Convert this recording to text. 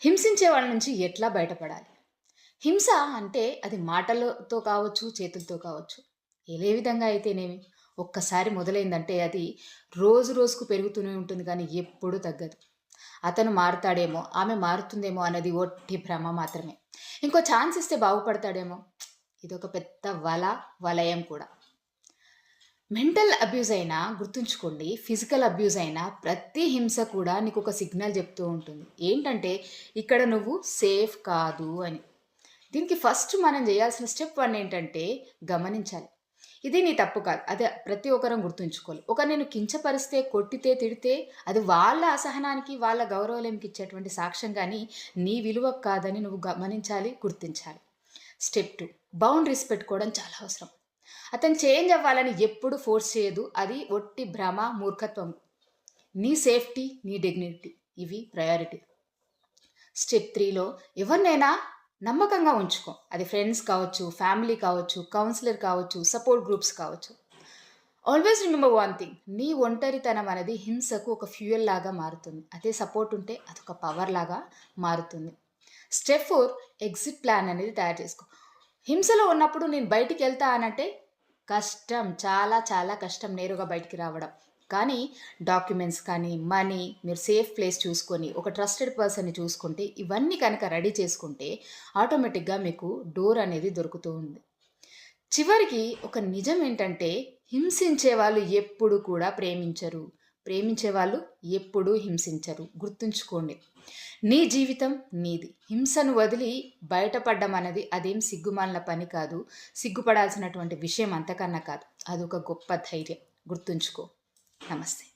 హింసించే వాళ్ళ నుంచి ఎట్లా బయటపడాలి? హింస అంటే అది మాటలతో కావచ్చు చేతులతో కావచ్చు. ఏ విధంగా అయితేనేమి? ఒక్కసారి మొదలైందంటే అది రోజు రోజుకు పెరుగుతూనే ఉంటుంది కానీ ఎప్పుడూ తగ్గదు. అతను మారుతాడేమో ఆమె మారుతుందేమో అన్నది ఒట్టి భ్రమ మాత్రమే. ఇంకో ఛాన్స్ ఇస్తే బాగుపడతాడేమో. ఇదొక పెద్ద వల వలయం కూడా. మెంటల్ అబ్యూజ్ అయినా గుర్తుంచుకోండి ఫిజికల్ అబ్యూజ్ అయినా ప్రతి హింస కూడా నీకు ఒక సిగ్నల్ చెప్తూ ఉంటుంది. ఏంటంటే ఇక్కడ నువ్వు సేఫ్ కాదు అని. దీనికి ఫస్ట్ మనం చేయాల్సిన స్టెప్ వన్ ఏంటంటే గమనించాలి. ఇది నీ తప్పు కాదు. అదే ప్రతి ఒక్కరం గుర్తుంచుకోవాలి. ఒక నేను కించపరిస్తే కొట్టితే తిడితే అది వాళ్ళ అసహనానికి వాళ్ళ గౌరవలేమికి ఇచ్చేటువంటి సాక్ష్యం కానీ నీ విలువ కాదని నువ్వు గమనించాలి గుర్తించాలి. స్టెప్ టూ బౌండరీస్ పెట్టుకోవడం చాలా అవసరం. అతను చేంజ్ అవ్వాలని ఎప్పుడు ఫోర్స్ చేయదు. అది ఒట్టి భ్రమ మూర్ఖత్వం. నీ సేఫ్టీ నీ డిగ్నిటీ. ఇవి ప్రయారిటీ. స్టెప్ త్రీలో ఎవరినైనా నమ్మకంగా ఉంచుకో. అది ఫ్రెండ్స్ కావచ్చు ఫ్యామిలీ కావచ్చు కౌన్సిలర్ కావచ్చు సపోర్ట్ గ్రూప్స్ కావచ్చు. Always remember one thing. నీ ఒంటరితనం అనేది హింసకు ఒక ఫ్యూయల్ లాగా మారుతుంది. అదే సపోర్ట్ ఉంటే అదొక పవర్ లాగా మారుతుంది. స్టెప్ ఫోర్ ఎగ్జిట్ ప్లాన్ అనేది తయారు చేసుకో. హింసలో ఉన్నప్పుడు నేను బయటికి వెళ్తా అనంటే కష్టం చాలా చాలా కష్టం నేరుగా బయటికి రావడం. కానీ డాక్యుమెంట్స్ కానీ మనీ మీరు సేఫ్ ప్లేస్ చూసుకొని ఒక ట్రస్టెడ్ పర్సన్ని చూసుకుంటే ఇవన్నీ కనుక రెడీ చేసుకుంటే ఆటోమేటిక్గా మీకు డోర్ అనేది దొరుకుతూ ఉంది. చివరికి ఒక నిజం ఏంటంటే హింసించే వాళ్ళు ఎప్పుడు కూడా ప్రేమించరు. ప్రేమించే వాళ్ళు ఎప్పుడూ హింసించరు. గుర్తుంచుకోండి నీ జీవితం నీది. హింసను వదిలి బయటపడ్డం అనేది అదేం సిగ్గుమాలిన పని కాదు. సిగ్గుపడాల్సినటువంటి విషయం అంతకన్నా కాదు. అదొక గొప్ప ధైర్యం. గుర్తుంచుకో. నమస్తే.